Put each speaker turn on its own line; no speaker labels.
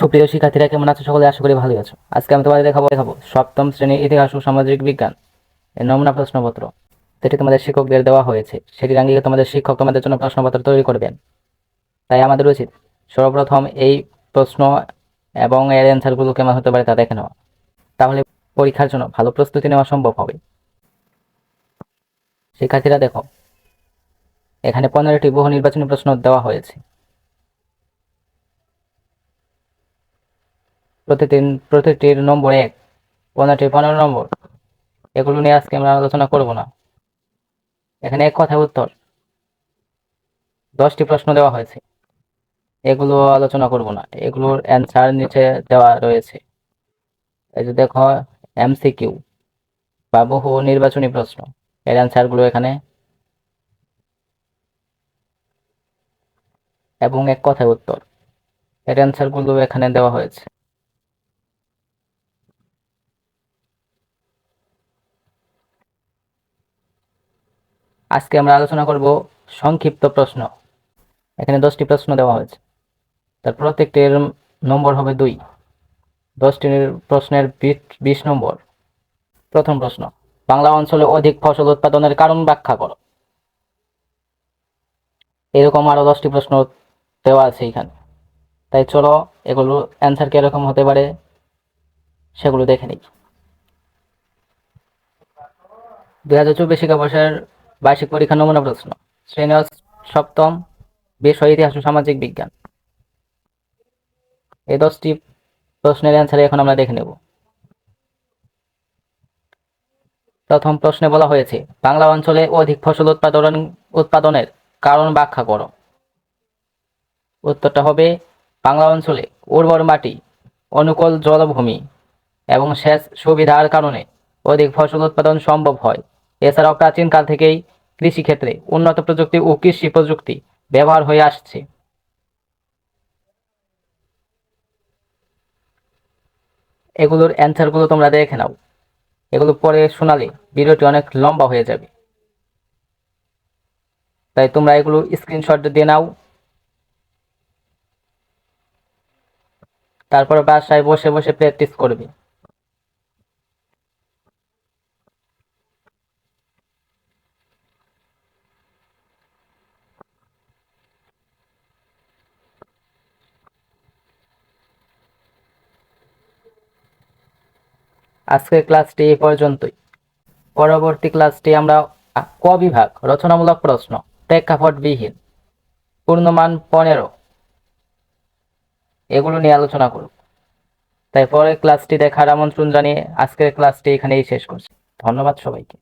সুপ্রিয় শিক্ষার্থীরা, কেমন আছো? সকলে আশা করি ভালোই আছো। আজকে আমি তোমাদের দেখাবো দেখাবো সপ্তম শ্রেণির ইতিহাস ও সামাজিক বিজ্ঞান। এর নমুনা প্রশ্নপত্র। যেটি তোমাদের শিক্ষকদের দেওয়া হয়েছে। সেটির আঙ্গিকে তোমাদের শিক্ষক তোমাদের জন্য প্রশ্নপত্র তৈরি করবেন। তাই আমাদের উচিত সর্বপ্রথম এই প্রশ্ন এবং এর অ্যান্সারগুলো কেমন হতে পারে তা দেখে নেওয়া। তাহলে পরীক্ষার জন্য ভালো প্রস্তুতি নেওয়া সম্ভব হবে। শিক্ষার্থীরা, দেখো, এখানে পনেরোটি বহু নির্বাচনী প্রশ্ন দেওয়া হয়েছে। প্রতিদিন, প্রতিটির নম্বর এক, পনেরোটি পনেরো নম্বর। এগুলো নিয়ে আজকে আমরা আলোচনা করব না। এখানে এক কথায় উত্তর। দশটি প্রশ্ন দেওয়া হয়েছে। এগুলো আলোচনা করব না। এগুলোর অ্যান্সার নিচে দেওয়া রয়েছে। এই যে দেখো এমসিকিউ বা বহু নির্বাচনী প্রশ্ন। এর অ্যান্সারগুলো এখানে। এবং এক কথায় উত্তর। এর অ্যান্সারগুলো এখানে দেওয়া হয়েছে। আজকে আমরা আলোচনা করব সংক্ষিপ্ত প্রশ্ন। এখানে দশটি প্রশ্ন দেওয়া হয়েছে। তার প্রত্যেকটির নম্বর হবে দুই। দশটির প্রশ্নের বিশ নম্বর। প্রথম প্রশ্ন, বাংলা অঞ্চলে অধিক ফসল উৎপাদনের কারণ ব্যাখ্যা করো। এরকম আরও দশটি প্রশ্ন দেওয়া আছে এখানে তাই চলো এগুলো অ্যান্সার কীরকম হতে পারে সেগুলো দেখে নিই। দুই হাজার চব্বিশ শিক্ষাবর্ষের বার্ষিক পরীক্ষা নমুনা প্রশ্ন। শ্রেণি সপ্তম বিষয় ইতিহাস ও সামাজিক বিজ্ঞান। এই দশটি প্রশ্নের অ্যান্সারে এখন আমরা দেখে নেব। প্রথম প্রশ্নে বলা হয়েছে, বাংলা অঞ্চলে অধিক ফসল উৎপাদন, উৎপাদনের কারণ ব্যাখ্যা করো। উত্তরটা হবে, বাংলা অঞ্চলে উর্বর মাটি, অনুকূল জলভূমি এবং সেচ সুবিধার কারণে অধিক ফসল উৎপাদন সম্ভব হয়। এছাড়াও প্রাচীনকাল থেকেই কৃষিক্ষেত্রে উন্নত প্রযুক্তি ও কৃষি প্রযুক্তি ব্যবহার হয়ে আসছে। এগুলোর অ্যান্সারগুলো তোমরা দেখে নাও। এগুলো পরে শোনালে ভিডিওটি অনেক লম্বা হয়ে যাবে। তাই তোমরা এগুলো স্ক্রিনশট দিয়ে নাও। তারপর বাসায় বসে বসে প্র্যাকটিস করবে। আজকের ক্লাসটি এই পর্যন্তই। পরবর্তী ক্লাসটি আমরা ক বিভাগ? রচনামূলক প্রশ্ন। প্রেক্ষাপট বিহীন পূর্ণমান পনেরো। এগুলো নিয়ে আলোচনা করব। তাই পরের ক্লাসটি দেখার আমন্ত্রণ জানিয়ে আজকের ক্লাসটি এখানেই শেষ করছি। ধন্যবাদ সবাইকে।